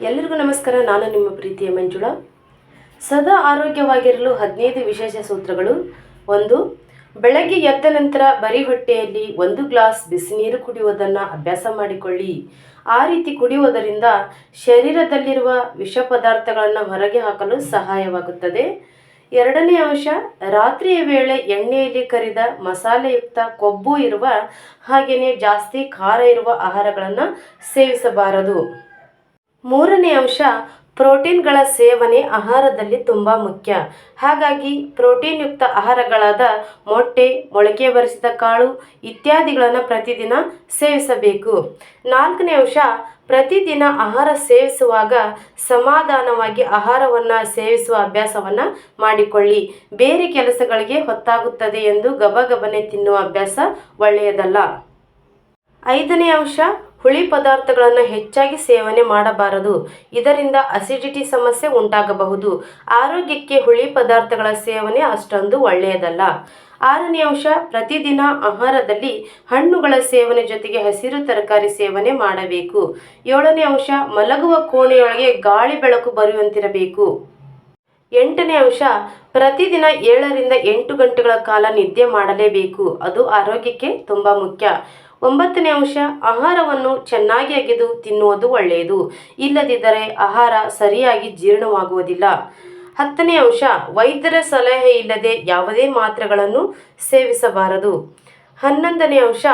ಎಲ್ಲರಿಗೂ ನಮಸ್ಕಾರ. ನಾನು ನಿಮ್ಮ ಪ್ರೀತಿಯ ಮಂಜುಳಾ. ಸದಾ ಆರೋಗ್ಯವಾಗಿರಲು ಹದಿನೈದು ವಿಶೇಷ ಸೂತ್ರಗಳು. ಒಂದು, ಬೆಳಗ್ಗೆ ಎದ್ದ ನಂತರ ಬರಿ ಹೊಟ್ಟೆಯಲ್ಲಿ ಒಂದು ಗ್ಲಾಸ್ ಬಿಸಿನೀರು ಕುಡಿಯುವುದನ್ನು ಅಭ್ಯಾಸ ಮಾಡಿಕೊಳ್ಳಿ. ಆ ರೀತಿ ಕುಡಿಯುವುದರಿಂದ ಶರೀರದಲ್ಲಿರುವ ವಿಷ ಪದಾರ್ಥಗಳನ್ನು ಹೊರಗೆ ಹಾಕಲು ಸಹಾಯವಾಗುತ್ತದೆ. ಎರಡನೇ ಅಂಶ, ರಾತ್ರಿಯ ವೇಳೆ ಎಣ್ಣೆಯಲ್ಲಿ ಕರಿದ ಮಸಾಲೆಯುಕ್ತ ಕೊಬ್ಬು ಇರುವ ಹಾಗೆಯೇ ಜಾಸ್ತಿ ಖಾರ ಇರುವ ಆಹಾರಗಳನ್ನು ಸೇವಿಸಬಾರದು. ಮೂರನೇ ಅಂಶ, ಪ್ರೋಟೀನ್ಗಳ ಸೇವನೆ ಆಹಾರದಲ್ಲಿ ತುಂಬ ಮುಖ್ಯ. ಹಾಗಾಗಿ ಪ್ರೋಟೀನ್ ಯುಕ್ತ ಆಹಾರಗಳಾದ ಮೊಟ್ಟೆ, ಮೊಳಕೆ ಬರಿಸಿದ ಕಾಳು ಇತ್ಯಾದಿಗಳನ್ನು ಪ್ರತಿದಿನ ಸೇವಿಸಬೇಕು. ನಾಲ್ಕನೇ ಅಂಶ, ಪ್ರತಿದಿನ ಆಹಾರ ಸೇವಿಸುವಾಗ ಸಮಾಧಾನವಾಗಿ ಆಹಾರವನ್ನು ಸೇವಿಸುವ ಅಭ್ಯಾಸವನ್ನು ಮಾಡಿಕೊಳ್ಳಿ. ಬೇರೆ ಕೆಲಸಗಳಿಗೆ ಹೊತ್ತಾಗುತ್ತದೆ ಎಂದು ಗಬಗಬನೆ ತಿನ್ನುವ ಅಭ್ಯಾಸ ಒಳ್ಳೆಯದಲ್ಲ. ಐದನೇ ಅಂಶ ಹುಳಿ ಪದಾರ್ಥಗಳನ್ನು ಹೆಚ್ಚಾಗಿ ಸೇವನೆ ಮಾಡಬಾರದು. ಇದರಿಂದ ಅಸಿಡಿಟಿ ಸಮಸ್ಯೆ ಉಂಟಾಗಬಹುದು. ಆರೋಗ್ಯಕ್ಕೆ ಹುಳಿ ಪದಾರ್ಥಗಳ ಸೇವನೆ ಅಷ್ಟೊಂದು ಒಳ್ಳೆಯದಲ್ಲ. ಆರನೇ ಅಂಶ, ಪ್ರತಿದಿನ ಆಹಾರದಲ್ಲಿ ಹಣ್ಣುಗಳ ಸೇವನೆ ಜೊತೆಗೆ ಹಸಿರು ತರಕಾರಿ ಸೇವನೆ ಮಾಡಬೇಕು. ಏಳನೇ ಅಂಶ, ಮಲಗುವ ಕೋಣೆಯೊಳಗೆ ಗಾಳಿ ಬೆಳಕು ಬರುವಂತಿರಬೇಕು. ಎಂಟನೇ ಅಂಶ, ಪ್ರತಿದಿನ ಏಳರಿಂದ ಎಂಟು ಗಂಟೆಗಳ ಕಾಲ ನಿದ್ದೆ ಮಾಡಲೇಬೇಕು. ಅದು ಆರೋಗ್ಯಕ್ಕೆ ತುಂಬ ಮುಖ್ಯ. ಒಂಬತ್ತನೇ ಅಂಶ, ಆಹಾರವನ್ನು ಚೆನ್ನಾಗಿ ಅಗೆದು ತಿನ್ನುವುದು ಒಳ್ಳೆಯದು. ಇಲ್ಲದಿದ್ದರೆ ಆಹಾರ ಸರಿಯಾಗಿ ಜೀರ್ಣವಾಗುವುದಿಲ್ಲ. ಹತ್ತನೇ ಅಂಶ, ವೈದ್ಯರ ಸಲಹೆ ಇಲ್ಲದೆ ಯಾವುದೇ ಮಾತ್ರೆಗಳನ್ನು ಸೇವಿಸಬಾರದು. ಹನ್ನೊಂದನೇ ಅಂಶ,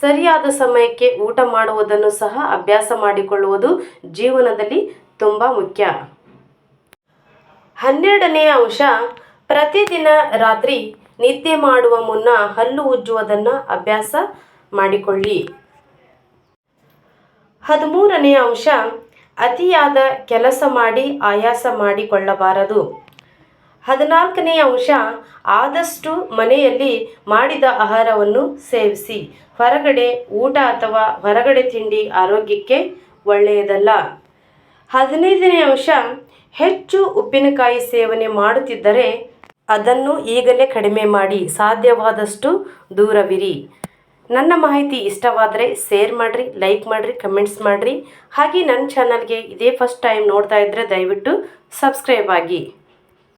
ಸರಿಯಾದ ಸಮಯಕ್ಕೆ ಊಟ ಮಾಡುವುದನ್ನು ಸಹ ಅಭ್ಯಾಸ ಮಾಡಿಕೊಳ್ಳುವುದು ಜೀವನದಲ್ಲಿ ತುಂಬ ಮುಖ್ಯ. ಹನ್ನೆರಡನೇ ಅಂಶ, ಪ್ರತಿದಿನ ರಾತ್ರಿ ನಿದ್ದೆ ಮಾಡುವ ಮುನ್ನ ಹಲ್ಲು ಉಜ್ಜುವುದನ್ನು ಅಭ್ಯಾಸ ಮಾಡಿಕೊಳ್ಳಿ. ಹದಿಮೂರನೆಯ ಅಂಶ, ಅತಿಯಾದ ಕೆಲಸ ಮಾಡಿ ಆಯಾಸ ಮಾಡಿಕೊಳ್ಳಬಾರದು. ಹದಿನಾಲ್ಕನೆಯ ಅಂಶ, ಆದಷ್ಟು ಮನೆಯಲ್ಲಿ ಮಾಡಿದ ಆಹಾರವನ್ನು ಸೇವಿಸಿ. ಹೊರಗಡೆ ಊಟ ಅಥವಾ ಹೊರಗಡೆ ತಿಂಡಿ ಆರೋಗ್ಯಕ್ಕೆ ಒಳ್ಳೆಯದಲ್ಲ. ಹದಿನೈದನೇ ಅಂಶ, ಹೆಚ್ಚು ಉಪ್ಪಿನಕಾಯಿ ಸೇವನೆ ಮಾಡುತ್ತಿದ್ದರೆ ಅದನ್ನು ಈಗಲೇ ಕಡಿಮೆ ಮಾಡಿ, ಸಾಧ್ಯವಾದಷ್ಟು ದೂರವಿರಿ. ನನ್ನ ಮಾಹಿತಿ ಇಷ್ಟವಾದರೆ ಶೇರ್ ಮಾಡಿರಿ ಲೈಕ್ ಮಾಡಿರಿ ಕಮೆಂಟ್ಸ್ ಮಾಡಿರಿ. ಹಾಗೆ ನನ್ನ ಚಾನಲ್ಗೆ ಇದೇ ಫಸ್ಟ್ ಟೈಮ್ ನೋಡ್ತಾ ಇದ್ದರೆ ದಯವಿಟ್ಟು ಸಬ್ಸ್ಕ್ರೈಬ್ ಆಗಿ.